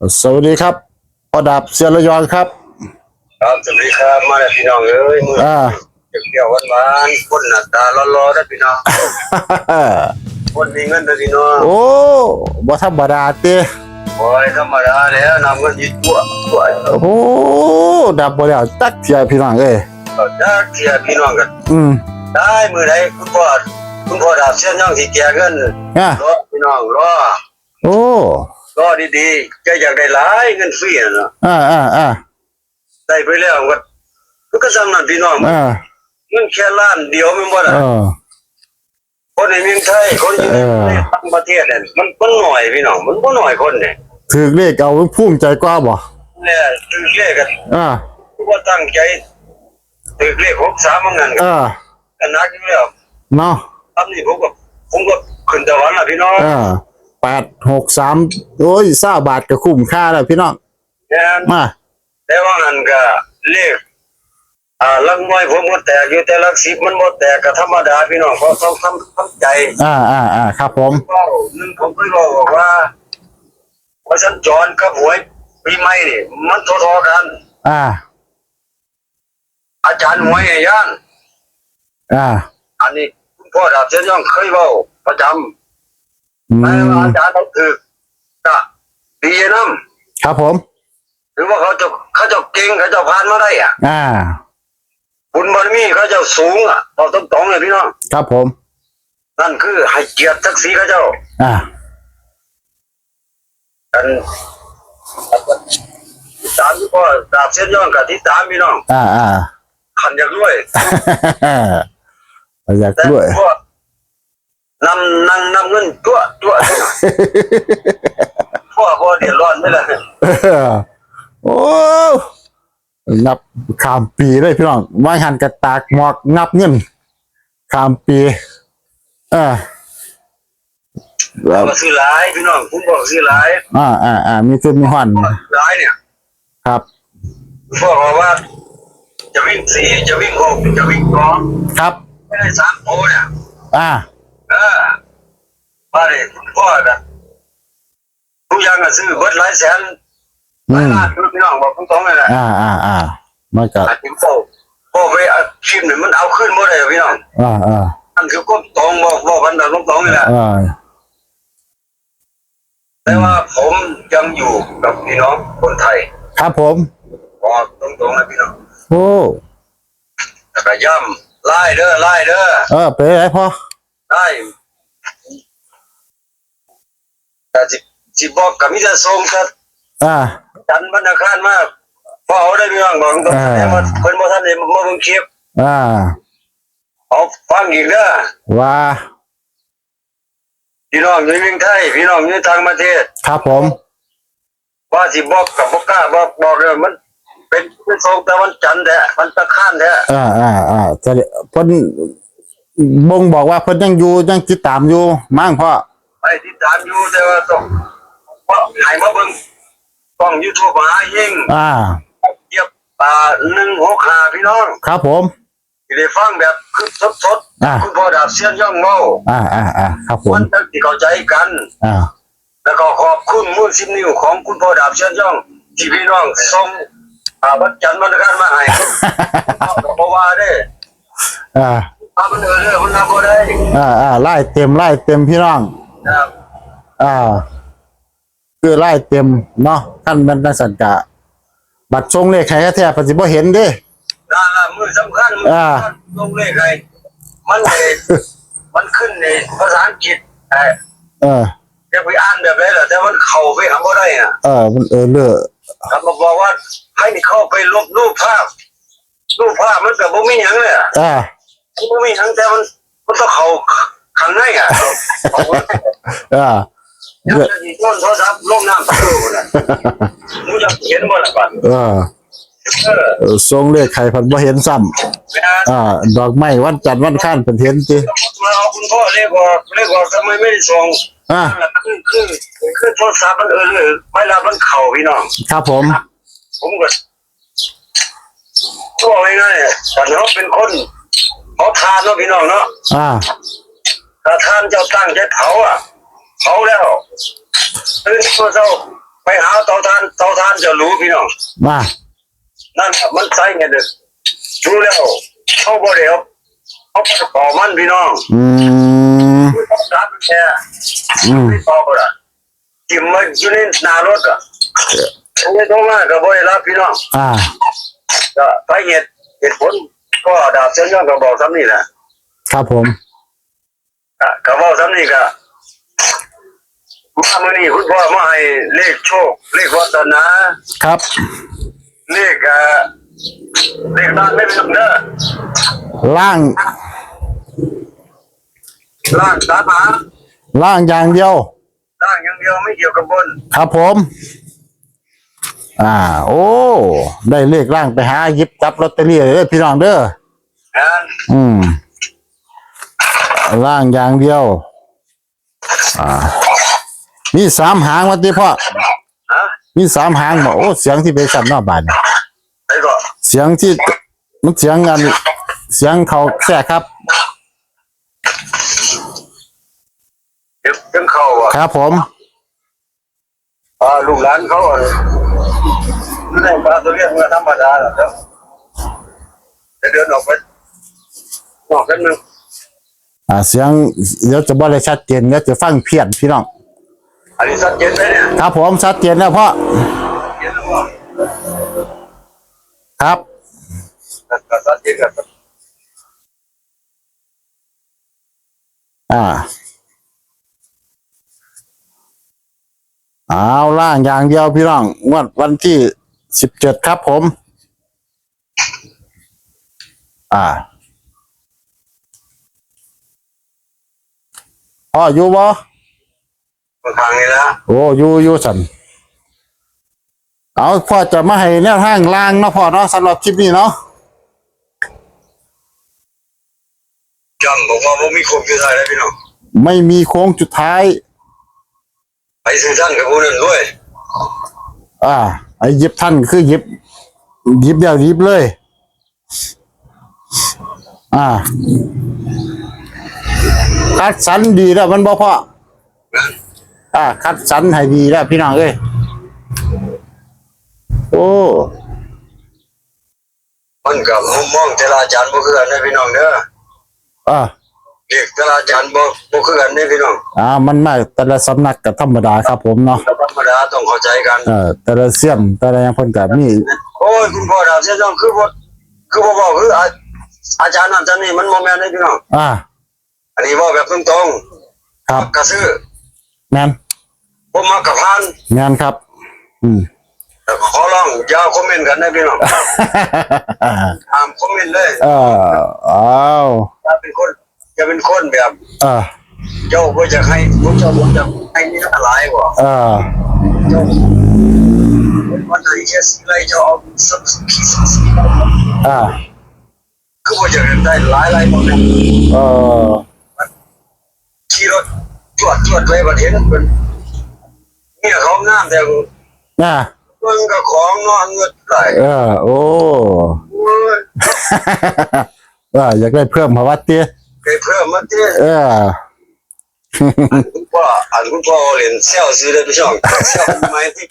สวัสดีครับพอดับเสียระยองครับ ครับสวัสดีครับมาแล้วพี่น้องเอ้ยมืออ่าเกี่ยวหวานๆคนหน้าตาล้อๆนะพี่น้องคนมีเงินนะพี่น้องโอ้บ่ธรรมดาเต้โอ้ยธรรมดาแล้วนำเงินยืดตัวตัวโอ้ดับบ่แล้วตักเทียพี่น้องเอ้ยก็จ้าเทียพี่น้องกันอืมได้มือใดคุณพ่อคุณพ่อดาบเส้นย่องที่แกเงินอะรอพี่น้องรอโอ้ รอดีๆแกอยากได้หลายเงินฟรีน่ะอ่าอ่าอ่าได้ไปแล้วก็มันก็สำนันพี่น้องอ่าเงินแค่ล้านเดียวไม่หมดเออะอคนในเมืองไทยคนอยู่เออในต่างประเทศเนี่ยมันมันหน่อยพี่น้องมันบ่หน่อยคนเนี่ยถือเลขเอาภูมิใจกว่าบ่เนี่ยถือเลขกันอ่าผู้ว่าตั้งใจถือเลขหกสามมันเงินกันอ่ากันนักอยู่แล้วเนาะทำนี่ผมก็ผมก็ขึ้นตะวันละพี่น้องอ่า แปดหกสามโอ้ยเศร้าบาทก็คุ้มค่าแล้วพี่น้องเนี่ยมาแต่ว่างันก็เลขอ่าลังน้อยผมก็แตกอยู่แต่ลักสิบมันบ่แตกก็ธรรมดาพี่น้องเพราะต้องทำทำใจอ่าอ่าอ่าครับผมก็นึงผมเคยบอกว่าว่าฉันจรกับหวยปีใหม่นี่มันทอๆกัน อ่า อาจารย์หวยไอ้ย่านอ่า อันนี้คุณพ่อดาบเชนย่องเคยเว้าประจำ อืไม่มว่าอาจารย์ต้องถือก็ดีนำครับผม หรือว่าเขาจะเขาจะเก่งเขาจะผ่านมาได้อะ อ่า บุญบารมีเขาจะสูงอะตอบตรงๆเลยพี่น้องครับผม นั่นคือให้เกียรติศักดิ์ศรีเขาเจ้า อ่ากันติดตามที่พ่อดาบเส้นย่องกับที่ตามพี่น้อง อ่าอ่าขันอยากรวย อยากแต่ด้วยพ่อ นำนำนำเงินตัวตัวพ่อพ่อเดือดร้อนไม่ละโอ้นับข้ามปีเลยพี่น้องวางหันกระตากหมอกนับเงินข้ามปี เอ่าก็ซื้อหลายพี่น้องผมบอกซื้อหลายอ่าอ่าอ่ามีจุดมีหอนหลายเนี่ย ครับพ่อบอกว่า จะวิ่งสี่จะวิ่งหกจะวิ่งสองครับไม่ได้สามโตเนี่ยอ่า เออมาเลยพ่อนะทุกอย่างก็ซื้อเบิดหลายแสนหอืลายมล้านพี่น้องบอกตรงๆเลยนะอ่าอ่าอ่ามันก็อาทิตย์โป้โป้ไปเอาชิมเนี่ยมันเอาขึ้นหมดเลยพี่น้องอ่าอ่าอันคือก็ตรงบอกบอกกันแบบตรงๆเลยแหละอ่าแต่ว่าผมยังอยู่กับพี่น้องคนไทย ครับผมบอกตรงๆนะพี่น้องโอ้แต่ก็ย่ำไล่เด้อไล่เด้อเออไปไหนพ่อ ไล่แต่สิสิบอกกับมิจะส่งกับอ่า จันทร์บรรณาคารมากพอเอาได้พี่น้องบอกตรงอ่าๆแต่ว่าเพิ่นบ่ทันได้มาเบิ่งคลิปอ่า เอาฟังอีกเด้อว่า พี่น้องอยู่ในเมืองไทย พี่น้องอยู่ต่างประเทศ ครับผม ว่าสิบอกกับบ่กล้าบอกบอกเลยมัน เป็นเป็นทรงแต่วันจันทร์แท้วันตะข้านแท้อ่าอ่าอ่าจะได้เพิ่น บ่งบอกว่าเพิ่นยังอยู่ยังติดตามอยู่มั่งพ่อไปติดตามอยู่แต่ว่าต้องเพราะให้มาเบิ่งกล้อง YouTube มายิ่งอ่าเยียบอ่า165พี่น้องครับผมสิได้ฟังแบบคือสดอ่าๆคุณพ่อดาบเสียนย่องเมาอ่าอ่าอ่าครับผมมันตั้งที่เข้าใจกัน อ่า แล้วก็ขอบคุณมูลสิบนิ้วของคุณพ่อดาบเชียนย่องที่พี่น้องส่งอ่าบัตรจันทร์มันการมาให้ก็บอกว่าได้อ่า ถ้ามันเออเรื่องมันทำบ่ได้อ่าอ่าไล่เต็มไล่เต็มพี่น้องนะครับอ่า คือไล่เต็มเนาะท่านมันนักสันกะ บัตรชงเลขใครก็แทบปฏิบ่เห็นเด้ นั่นละมือสำคัญมือ่าสำคัญลงเลขไงมันเลยมันขึ้นในภาษาอังกฤษเออเออ จะไปอ่านแบบไหนล่ะแต่มันเข้าไปหาบ่ได้อะเออมันเออเลอะครับมาบอกว่าให้นี่เข้าไปลบรูปภาพ รูปภาพมันก็บ่มีหยังเลยอะ อ่า มันบ่มีหยังแต่มันมันต้องเข้าข้างในอะเอาอ่ายังจะดีต้นโทรศัพท์ลงน้ำตะลุนะมึงจะเห็นบ่ล่ะบัดเออเออเออทรงเลขใครพันบ่เห็นซ้ำแม่อ่า ดอกไม้วันจันทร์วันข้านเป็นเห็นติเราเอาคุณพ่อเรียกว่าเรียกว่าทำไมไม่ได้ส่งอ่านั่นแหละคือคือคือโทรศัพท์มันเออเลยไม่รับมันเข่าพี่น้องครับผม ผมก็ก็ง่ายๆแต่เขาเป็นคน เขาทานเนาะพี่น้องเนาะอ่าถ้าทานเจ้าตั้งใจเผาอะเผาแล้วตื่นตัวเจ้าไปหาเตาทานานจะรู้พี่น้องมานั่นน่ะมันใส่ไงเด้อรู้แล้วเข้าบ่ได้ครับเขาไปต่อมันพี่น้อง อืมต้องรับแค่อืมไม่ต่อบ่ล่ะที่มันอยู่ในหน้ารถอะไม่ต้องมาก็บ่ได้รับพี่น้อง อ่าก็สาเหตุเหตุผล ก็ดาบเชิญย่องก็บอกซ้ำนี่แหละครับผมอะก็บอกซ้ำนี่ก็มามื่อนี้คุณพ่อมาให้เลขโชค เลขวัฒนาครับ เลขอะเลขด้านไม่เป็นเด้อล่างล่างสามหางล่างอย่างเดียวล่างอย่างเดียวไม่เกี่ยวกับบน ครับผม อ่า โอ้ ได้เลขล่างไปหาหยิบจับลอตเตอรี่เลยเด้อพี่น้องเด้อนะอืมล่างอย่างเดียว อ่า มีสามหางวันที่พ่อฮะมีสามหางบอกโอ้เสียงที่ไปสั่นนอกบ้านเนี่ยไอ้ก็เสียงที่มันเสียงกันเสียงเขาแท้ครับ เดี๋ยวถึงเข้าอะครับผมอ่าลูกหลานเขาอะ ไม่ได้ปลาตัวเรียกมาธรรมดาหรอกครับจะเดินออกไปนอกกันหนึ่งอ่าเสียงเดี๋ยวจะบ่ได้ชัดเจนเดี๋ยวจะฟังเพี้ยนพี่น้องอันนี้สัดเจนไหมเนี่ยครับผมชัดเจนแล้วพ่อเจนหรือเปล่าครับก็สัดเจนกับอ่า เอาล่างอย่างเดียวพี่น้องงวดวันที่สิบเจ็ดครับผม อ่าพ่ออยู่บ่ทางนี้นะโอ้อยู่อยู่สันเอาพ่อจะมาให้แนวทางล่างเนาะพ่อเนาะสำหรับคลิปนี้เนาะจำบอกว่าผมมีครบอยู่ได้แล้วพี่น้องไม่มีโค้งจุดท้าย ไปซื้อท่านกับผู้นั้นด้วยอ่า ไอ้หยิบท่านคือหยิบหยิบเดียวหยิบเลย อ่าคัดสรรดีแล้วมันบ่พอนะอ่า คัดสรรให้ดีแล้วพี่น้องเอ้ยโอ้มันกับมุมมองแต่ละอาจารย์บ่คือกันนะพี่น้องเด้ออ่า เด็กแต่ละอาจารย์บ่บ่คือกันนี่พี่น้องอ่ามันไม่แต่ละสำนักกับธรรมดาครับผมเนาะธรรมดาต้องเข้าใจกันเออแต่ละเสี้ยนแต่ละอย่างเพิ่นก็มีโอ้ยคุณพ่อดาวเสียจังคือบ่คือบ่บอกคืออาอาจารย์นั่นอาจารย์นี่มันบ่แม่นเด้พี่น้องอ่า อันนี้บอกแบบตรงครับๆกระซื้อแม่นผมมากับพานแม่นครับ อืมแต่ขอร้องอย่าคอมเมนต์กันนะพี่น้องห้ามคอมเมนต์เลยเอออ้าวถ้าเป็นคน จะเป็นคนแบบเออเจ้าบ่จะให้ผมเจ้าบ่จะให้นี่หลายกว่าเออเจ้าวันไหนแค่สิไรเจ้าเอาสักกี่สิบสี่อ่าคือบ่จะได้หลายหลายบ่แม่นเออขี่รถจวดจวดไปประเทศเป็นเนี่ยเขางามแต่น่ะเงินกับของนอนเงินไหลเออโอ้โอ้ยเอออยากได้เพิ่มภาวะเตี้ย ไปเพิ่มมาเต้เออคุณพ่ออันคุณพ่อเรียนเซลล์ซื้อได้พี่น้องเซลล์ทำไมที่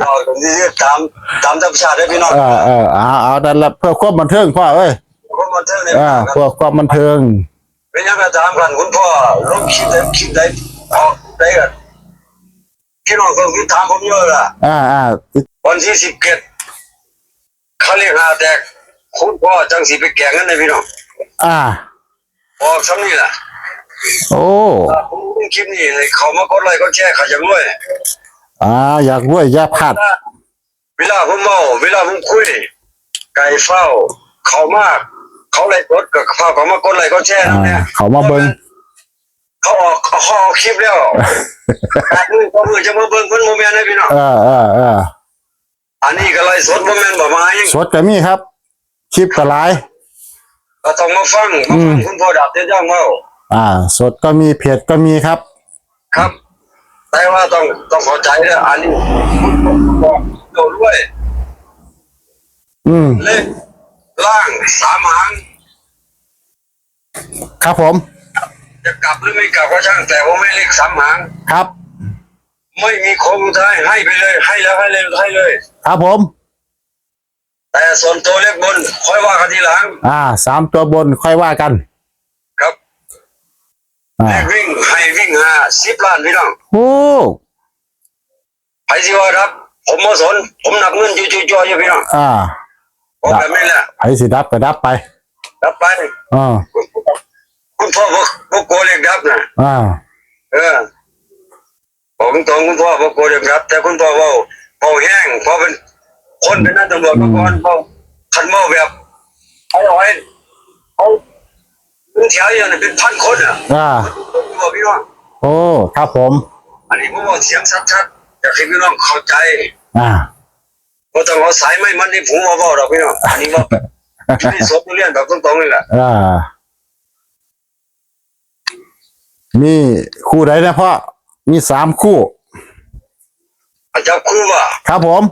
เราตรงนี้ตามตามธรรมชาติได้พี่น้องเออเออเอาเอาดันละเพื่อความบันเทิงพ่อเอ้ยผมมาเท่านี้อ่าเพื่อความบันเทิงเป็นยังไงตามกันคุณพ่อลงคลิปได้คลิปได้ออกได้กันพี่น้องคนที่ถามผมเยอะละอ่าอ่าวันที่สิบเกตเขาเรียกหาแตกคุณพ่อจังสีไปแก่งกันเลยพี่น้องอ่า บอกซ้ำนี่แหละโอ้ผมลงคลิปนี้ให้เขามากดไลค์กดแชร์เขาจะรวยอ่าอยากรวยอย่าพลาดเวลาผมเมาเวลาผมคุย ไก่เฝ้า เขามาก เขาไลค์กดกับเฝ้าเขามากดไลค์กดแชร์อ่านะเนี่ยเขามาเบิ่งเขาออกเขาออกคลิปแล้วอันนี้เขาเพิ่งจะมาเบิ่งเพิ่นโมเมนต์นะพี่น้องเออเออเอออันนี้ก็ไลฟ์สดโมเมนต์บ่มายังสดก็มีครับ คลิปก็หลาย ก็ต้องมาฟังมาฟังคุณพ่อดาบเจ้าจ้างเมาอ่า สดก็มีเพจก็มีครับ ครับ แต่ว่าต้องต้องเข้าใจนะอันนี้คุณพ่อบอกโดนด้วย อืมเลขล่างสามหางครับผม จะกลับหรือไม่กลับก็ช่างแต่ว่าไม่เลขสามหางครับ ไม่มีโครงสุดท้ายให้ไปเลย ให้แล้วให้เลยให้เลย ครับผม แต่ส่วนตัวเลขบน ค่อยว่ากันทีหลัง อ่าสามตัวบนค่อยว่ากัน ครับอ่าเลขวิ่งให้วิ่งห้าสิบล้านพี่น้องโอ้ไผสิว่าครับ ผมโมสน ผมนับเงินจู่ๆจ่ออยู่พี่น้องอ่าบอกแบบนี้แหละไผสิดับก็ดับไปรับไป อ่าคุณพ่อบอกบอกโกเลขดับนะอ่าเออบอกตรงๆคุณพ่อบอกโกเลขดับ แต่คุณพ่อเบาเบาแห้งเพราะเป็น คนเป็นนักตำรวจมาก่อนเบาคันเมาแบบเอาเอาไว้เอาเป็นแถวอย่างนี้เป็นพันคนอะอ่าบอกพี่น้องโอ้ครับผม อันนี้ผมบอกเสียงชัดๆอยากให้พี่น้องเข้าใจ อ่าเพราะต้องเอาสายไม่มันนี่ผมมาบอกเราพี่น้องอันนี้ว่าที่สดเรียนแบบตรงๆนี่แหละอ่ามีคู่ใดนะพ่อมีสามคู่อาจารย์ครูว่าครับผม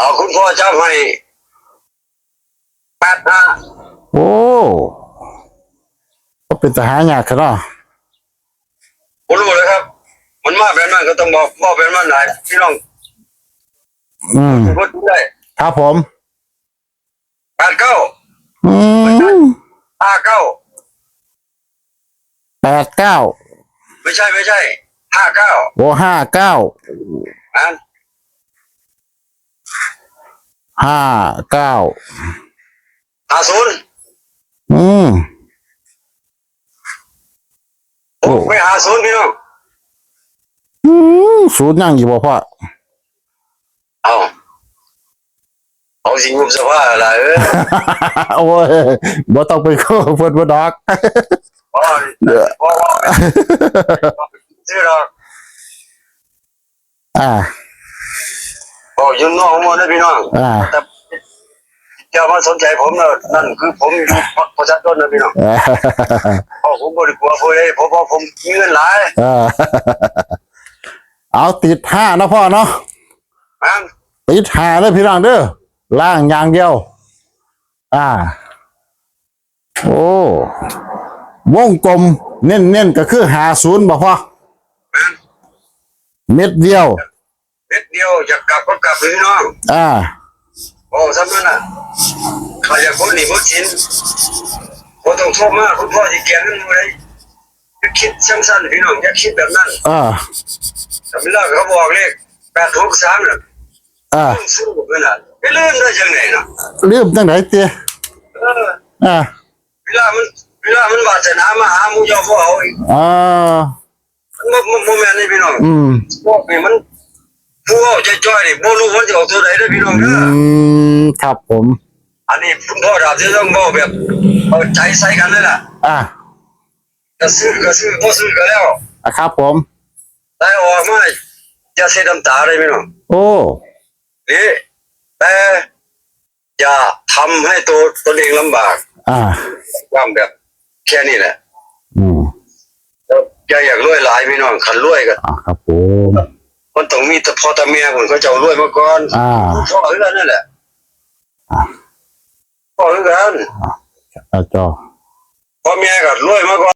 เอาคุณพ่อเจ้าให้แปดห้าโอ้ก็เป็นทหารยากครับเนาะผมรู้เลยครับ มันมาแบบนั้นก็ต้องบอกบอกแบบนั้นไหนพี่น้องอืมพูดได้ครับผมแปดเก้าอืมห้าเก้าแปดเก้าไม่ใช่ไม่ใช่ห้าเก้าโอ้ห้าเก้าอ่น ห้าเก้าห้าศูนย์อืมโอ้ไม่ห้าศูนย์พี่น้องอืมศูนย์ยังอยู่บ่พ่อเอาเอาสิ่งมุมสภาพอะไรเออโอ้ยบ่ต้องไปเข้าเพิ่นบ่ดอกพ่อพ่อซื้อหรอกอ่าพ่อ ยืนนอกหมดนะพี่น้องอ่า แต่จะมาสนใจผมนะนั่นคือผมอยู่พรรคประชาชนนะพี่น้องอ่าเพราะผมบริกลัวผู้ใดเพราะว่าผมมีเงินหลายอ่าเอาติดห้าเนาะพ่อเนาะนะติดห้าเลยพี่น้องเด้อล่างอย่างเดียว อ่า โอ้วงกลมเน้นๆก็คือหาศูนย์บ่พ่อเม็ดเดียว เม็ดเดียวอยากกลับก็กลับพี่น้องอ่าโอ้สำนักน่ะใครอยากคนหนีพ้นชินผมต้องโทษมากคุณพ่อที่เกียนนั่นเลยอย่าคิดช่างสั้นพี่น้องอย่าคิดแบบนั้นอ่าแต่เวลาเขาบอกเลขแปดหกสามน่ะอ่าต้องสู้กันน่ะไม่ลืมได้ยังไงน่ะลืมจังไหนเตี้ยเอออ่าเวลามันเวลามันวาสนามาหาหมูยอพ่อเอาอีกอ่ามันมันมันแม่นนี่พี่น้องอืมพวกนี่มัน ผู้เอาใจจ้อยนี่บ่รู้มันจะออกตัวไหนได้อพี่น้องอืเด้อมครับผม อันนี้คุณพ่อดาบจะต้องบอกแบบเอาใจใส่กันเลยล่ะอ่าจะซื้อก็ซื้อบ่ซื้อก็แล้วอะครับผมแต่ออกมาจะเสียน้ำตาเลยพี่น้อง โอ้นี่แต่อย่าทำให้ตัวตัวเองลำบากอ่าควาแบบ แค่นี้แหละอืมแล้วอย่าอยากรวยหลายพี่น้องคันรวยก็อ่าครับผม มันต้องมีแต่พ่อแต่แม่คนเขาจะเอารวยมาก่อนอ่า พ่อคือกันนั่นแหละอ่า พ่อคือกันอาจอ พ่อแม่ก็รวยมาก่อน